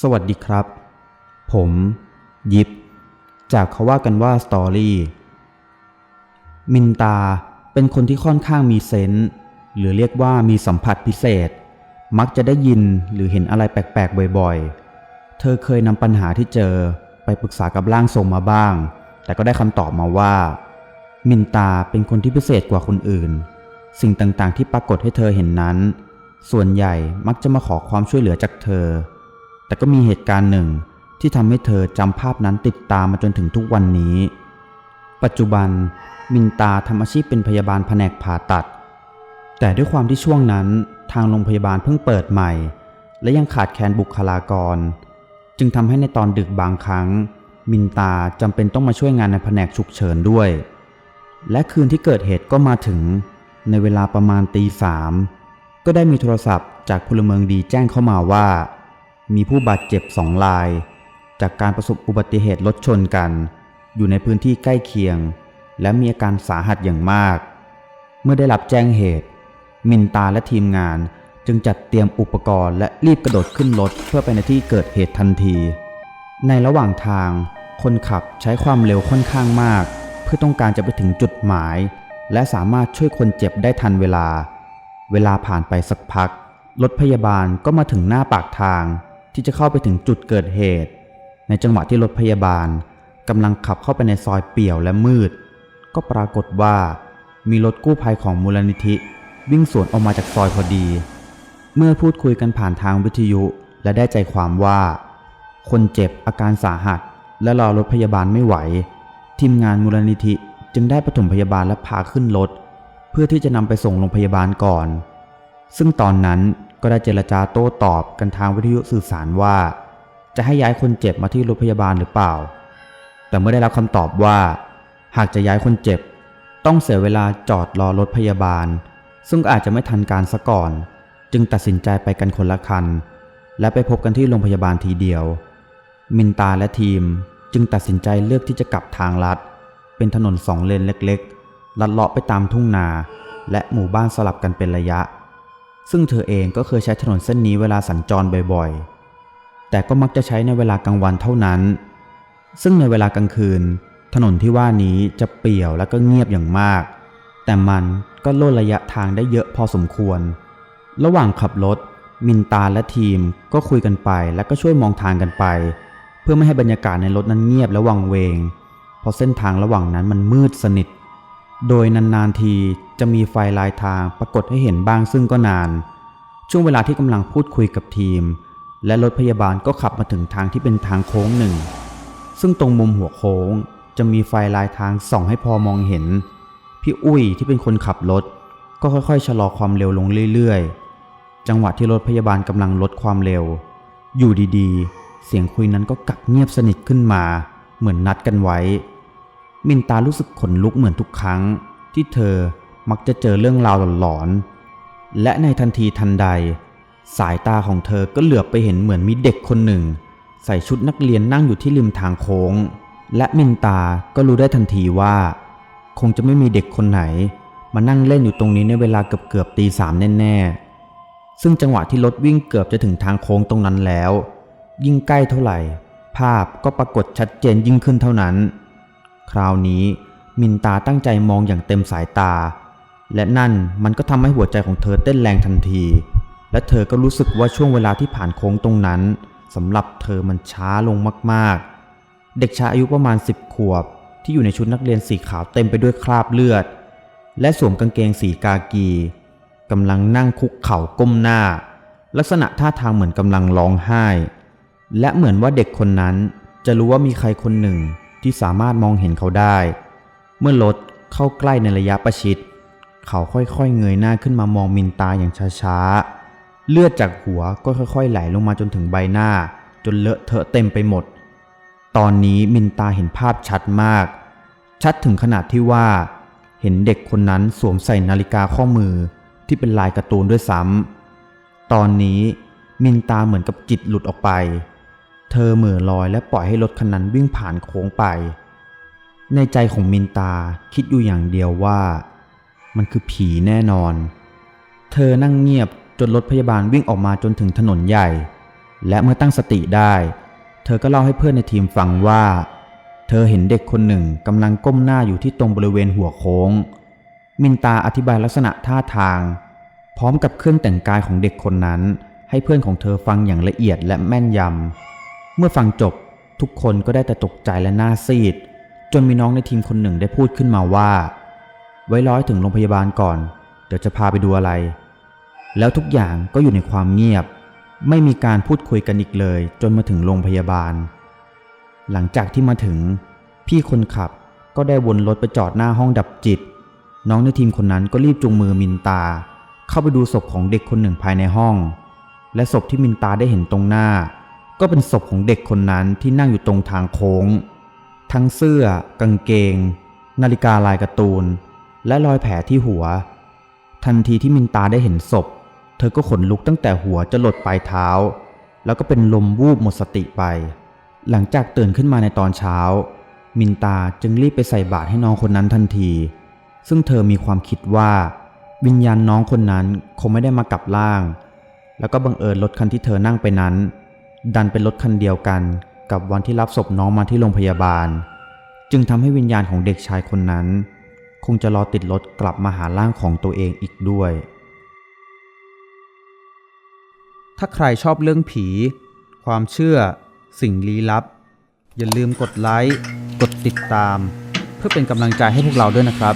สวัสดีครับ ผม ยิปจากเขาว่ากันว่าสตอรี่ มินตาเป็นคนที่ค่อนข้างมีเซนส์หรือเรียกว่ามีสัมผัสพิเศษ มักจะได้ยินหรือเห็นอะไรแปลกๆบ่อยๆ เธอเคยนำปัญหาที่เจอไปปรึกษากับร่างทรงมาบ้าง แต่ก็ได้คำตอบมาว่า มินตาเป็นคนที่พิเศษกว่าคนอื่น สิ่งต่างๆที่ปรากฏให้เธอเห็นนั้น ส่วนใหญ่มักจะมาขอความช่วยเหลือจากเธอ แต่ก็มีเหตุการณ์หนึ่งที่ทำให้เธอจำภาพนั้นติดตามมาจนถึงทุกวันนี้ ปัจจุบันมินตาทำอาชีพเป็นพยาบาลแผนกผ่าตัด แต่ด้วยความที่ช่วงนั้นทางโรงพยาบาลเพิ่งเปิดใหม่ และยังขาดแคลนบุคลากร จึงทำให้ในตอนดึกบางครั้ง มินตาจำเป็นต้องมาช่วยงานในแผนกฉุกเฉินด้วย และคืนที่เกิดเหตุก็มาถึง ในเวลาประมาณตีสามก็ได้มีโทรศัพท์จากพลเมืองดีแจ้งเข้ามาว่า มีผู้บาดเจ็บสองราย จากการประสบอุบัติเหตุรถชนกัน อยู่ในพื้นที่ใกล้เคียง และมีอาการสาหัสอย่างมาก เมื่อได้รับแจ้งเหตุ มินตาและทีมงานจึงจัดเตรียมอุปกรณ์และรีบกระโดดขึ้นรถเพื่อไปในที่เกิดเหตุทันที ในระหว่างทาง คนขับใช้ความเร็วค่อนข้างมาก เพื่อต้องการจะไปถึงจุดหมาย และสามารถช่วยคนเจ็บได้ทันเวลา เวลาผ่านไปสักพักรถพยาบาลก็มาถึงหน้าปากทาง ที่จะเข้าไปถึงจุดเกิดเหตุ ในจังหวะที่รถพยาบาลกำลังขับเข้าไปในซอยเปี่ยวและมืด ก็ปรากฏว่ามีรถกู้ภัยของมูลนิธิ วิ่งสวนออกมาจากซอยพอดี เมื่อพูดคุยกันผ่านทางวิทยุและได้ใจความว่า คนเจ็บอาการสาหัส และรอรถพยาบาลไม่ไหว ทีมงานมูลนิธิจึงได้ปฐมพยาบาลและพาขึ้นรถเพื่อที่จะนำไปส่งโรงพยาบาลก่อน ซึ่งตอนนั้น ก็ได้เจรจาโต้ตอบกันทางวิทยุสื่อสารว่า จะให้ย้ายคนเจ็บมาที่รถพยาบาลหรือเปล่า แต่เมื่อได้รับคำตอบว่า หากจะย้ายคนเจ็บ ต้องเสียเวลาจอดรอรถพยาบาล ซึ่งอาจจะไม่ทันการซะก่อน จึงตัดสินใจไปกันคนละคัน และไปพบกันที่โรงพยาบาลทีเดียว มินตาและทีมจึงตัดสินใจเลือกที่จะกลับทางลัด เป็นถนนสองเลนเล็กๆ ลัดเลาะไปตามทุ่งนา และหมู่บ้านสลับกันเป็นระยะ ซึ่งเธอเองก็เคยใช้ถนนเส้นนี้เวลาสัญจรบ่อยๆ แต่ก็มักจะใช้ในเวลากลางวันเท่านั้น ซึ่งในเวลากลางคืน ถนนที่ว่านี้จะเปี่ยวและก็เงียบอย่างมาก แต่มันก็ลดระยะทางได้เยอะพอสมควร ระหว่างขับรถมินตาและทีมก็คุยกันไปและก็ช่วยมองทางกันไป เพื่อไม่ให้บรรยากาศในรถนั้นเงียบและวังเวง เพราะเส้นทางระหว่างนั้นมันมืดสนิท โดยนานๆที จะมีไฟลายทางปรากฏให้เห็นบ้างซึ่งก็นาน ช่วงเวลาที่กำลังพูดคุยกับทีม และรถพยาบาลก็ขับมาถึงทางที่เป็นทางโค้งหนึ่ง ซึ่งตรงมุมหัวโค้งจะมีไฟลายทางส่องให้พอมองเห็น พี่อุ้ยที่เป็นคนขับรถ ก็ค่อยๆชะลอความเร็วลงเรื่อยๆ จังหวะที่รถพยาบาลกำลังลดความเร็ว อยู่ดีๆ เสียงคุยนั้นก็กลับเงียบสนิทขึ้นมา เหมือนนัดกันไว้ มินตารู้สึกขนลุกเหมือนทุกครั้ง ที่เธอ มักจะเจอเรื่องราวหลอนๆ และในทันทีทันใด สายตาของเธอก็เหลือบไปเห็นเหมือนมีเด็กคนหนึ่ง ใส่ชุดนักเรียนนั่งอยู่ที่ริมทางโค้ง และมินตาก็รู้ได้ทันทีว่า คงจะไม่มีเด็กคนไหน มานั่งเล่นอยู่ตรงนี้ในเวลาเกือบเกือบตีสามแน่ๆ ซึ่งจังหวะที่รถวิ่งเกือบจะถึงทางโค้งตรงนั้นแล้ว ยิ่งใกล้เท่าไหร่ ภาพก็ปรากฏชัดเจนยิ่งขึ้นเท่านั้น คราวนี้มินตาตั้งใจมองอย่างเต็มสายตา และนั่นมันก็ทำให้หัวใจของเธอเต้นแรงทันที และเธอก็รู้สึกว่าช่วงเวลาที่ผ่านโค้งตรงนั้นสำหรับเธอมันช้าลงมากๆ เด็กชายอายุประมาณ 10 ขวบ ที่อยู่ในชุดนักเรียนสีขาวเต็มไปด้วยคราบเลือด และสวมกางเกงสีกากีกำลังนั่งคุกเข่าก้มหน้า ลักษณะท่าทางเหมือนกำลังร้องไห้ และเหมือนว่าเด็กคนนั้นจะรู้ว่ามีใครคนหนึ่งที่สามารถมองเห็นเขาได้ เมื่อรถเข้าใกล้ในระยะประชิด เขาค่อยๆเงยหน้าขึ้นมามองมินตาอย่างช้าๆ เลือดจากหัวก็ค่อยๆ ไหลลงมาจนถึงใบหน้า จนเลอะเทอะเต็มไปหมด ตอนนี้มินตาเห็นภาพชัดมาก ชัดถึงขนาดที่ว่า เห็นเด็กคนนั้นสวมใส่นาฬิกาข้อมือที่เป็นลายการ์ตูนด้วยซ้ำตอนนี้มินตาเหมือนกับจิตหลุดออกไป เธอเหม่อลอยและปล่อยให้รถคันนั้นวิ่งผ่านโค้งไป ในใจของมินตาคิดอยู่อย่างเดียวว่า มันคือผีแน่นอน เธอนั่งเงียบจนรถพยาบาลวิ่งออกมาจนถึงถนนใหญ่ และเมื่อตั้งสติได้ เธอก็เล่าให้เพื่อนในทีมฟังว่า เธอเห็นเด็กคนหนึ่งกำลังก้มหน้าอยู่ที่ตรงบริเวณหัวโค้ง มินตาอธิบายลักษณะท่าทาง พร้อมกับเครื่องแต่งกายของเด็กคนนั้น ให้เพื่อนของเธอฟังอย่างละเอียดและแม่นยำเมื่อฟังจบทุกคนก็ได้แต่ตกใจและหน้าซีด จนมีน้องในทีมคนหนึ่งได้พูดขึ้นมาว่า ไว้ร้อยถึงโรงพยาบาลก่อน เดี๋ยวจะพาไปดูอะไร แล้วทุกอย่างก็อยู่ในความเงียบ ไม่มีการพูดคุยกันอีกเลย จนมาถึงโรงพยาบาล หลังจากที่มาถึง พี่คนขับก็ได้วนรถไปจอดหน้าห้องดับจิต น้องในทีมคนนั้นก็รีบจูงมือมินตา เข้าไปดูศพของเด็กคนหนึ่งภายในห้อง และศพที่มินตาได้เห็นตรงหน้า ก็เป็นศพของเด็กคนนั้นที่นั่งอยู่ตรงทางโค้ง ทั้งเสื้อกางเกง นาฬิกาลายการ์ตูน และรอยแผลที่หัว ทันทีที่มินตาได้เห็นศพ เธอก็ขนลุกตั้งแต่หัวจะหลดปลายเท้า แล้วก็เป็นลมวูบหมดสติไป หลังจากตื่นขึ้นมาในตอนเช้า มินตาจึงรีบไปใส่บาตรให้น้องคนนั้นทันที ซึ่งเธอมีความคิดว่า วิญญาณน้องคนนั้นคงไม่ได้มากลับร่าง แล้วก็บังเอิญรถคันที่เธอนั่งไปนั้น ดันเป็นรถคันเดียวกันกับวันที่รับศพน้องมาที่โรงพยาบาล จึงทำให้วิญญาณของเด็กชายคนนั้น คงจะรอติดรถกลับมาหาร่างของตัวเองอีกด้วย ถ้าใครชอบเรื่องผี ความเชื่อ สิ่งลี้ลับ อย่าลืมกดไลค์ กดติดตาม เพื่อเป็นกำลังใจให้พวกเราด้วยนะครับ